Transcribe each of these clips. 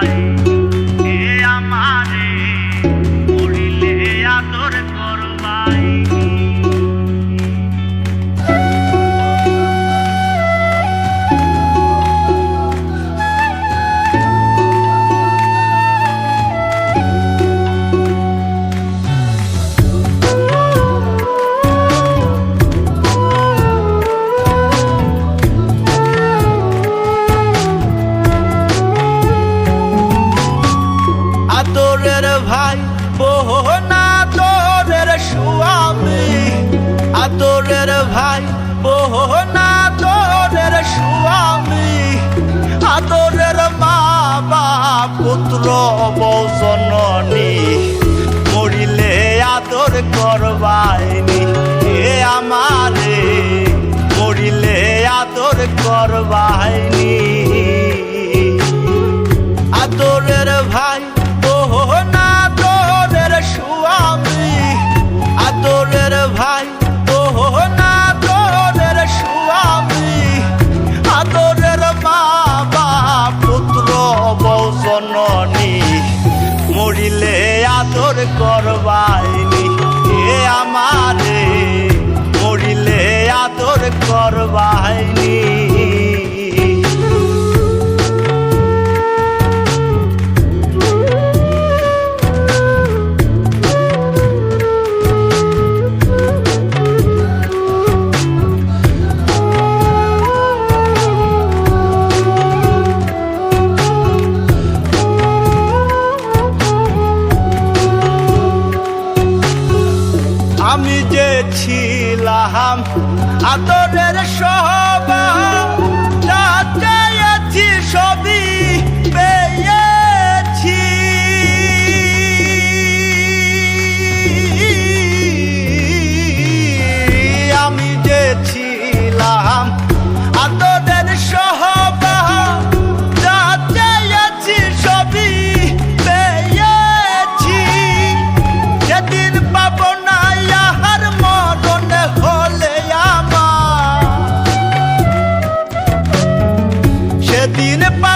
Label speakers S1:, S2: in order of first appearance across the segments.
S1: ভাই
S2: ভাই, বহুনা তোরের স্বামী আদরের ভাই, বহুনা তোরের স্বামী আদরের মা বাপ পুত্র, বউ, জননী। মরিলে আদর করবাইনি, এ আমারে। মরিলে আদর করবাইনি। করবাইনি। এ আমারে মরিলে আদর করবাইনি আদরের সহবা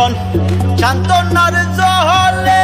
S2: নয়ন শান্তনার জহলে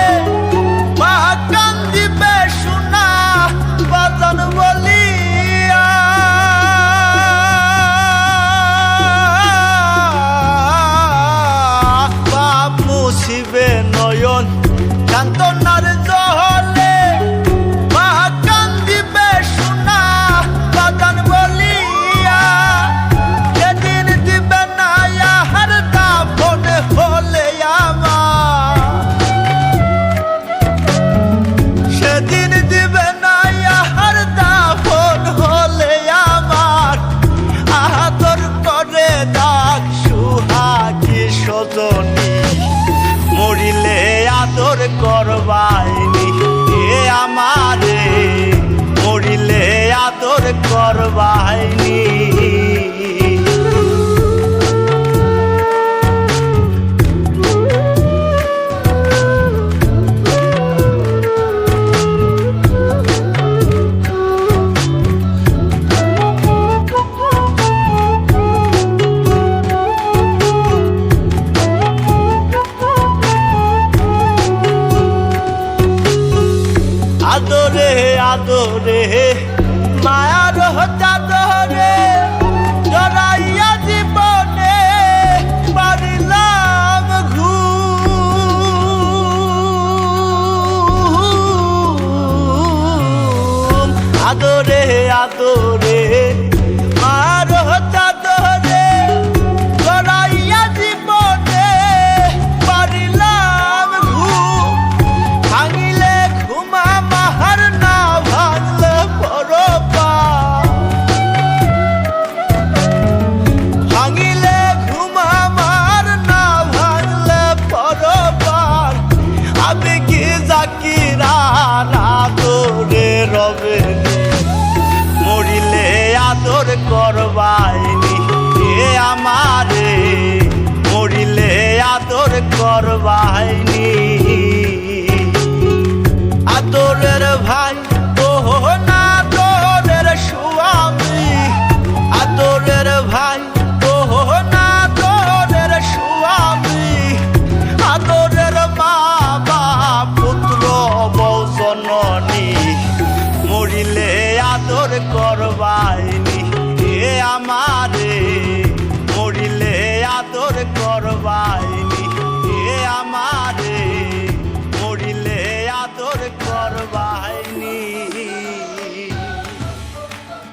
S2: আদরে মায়ার চাদরে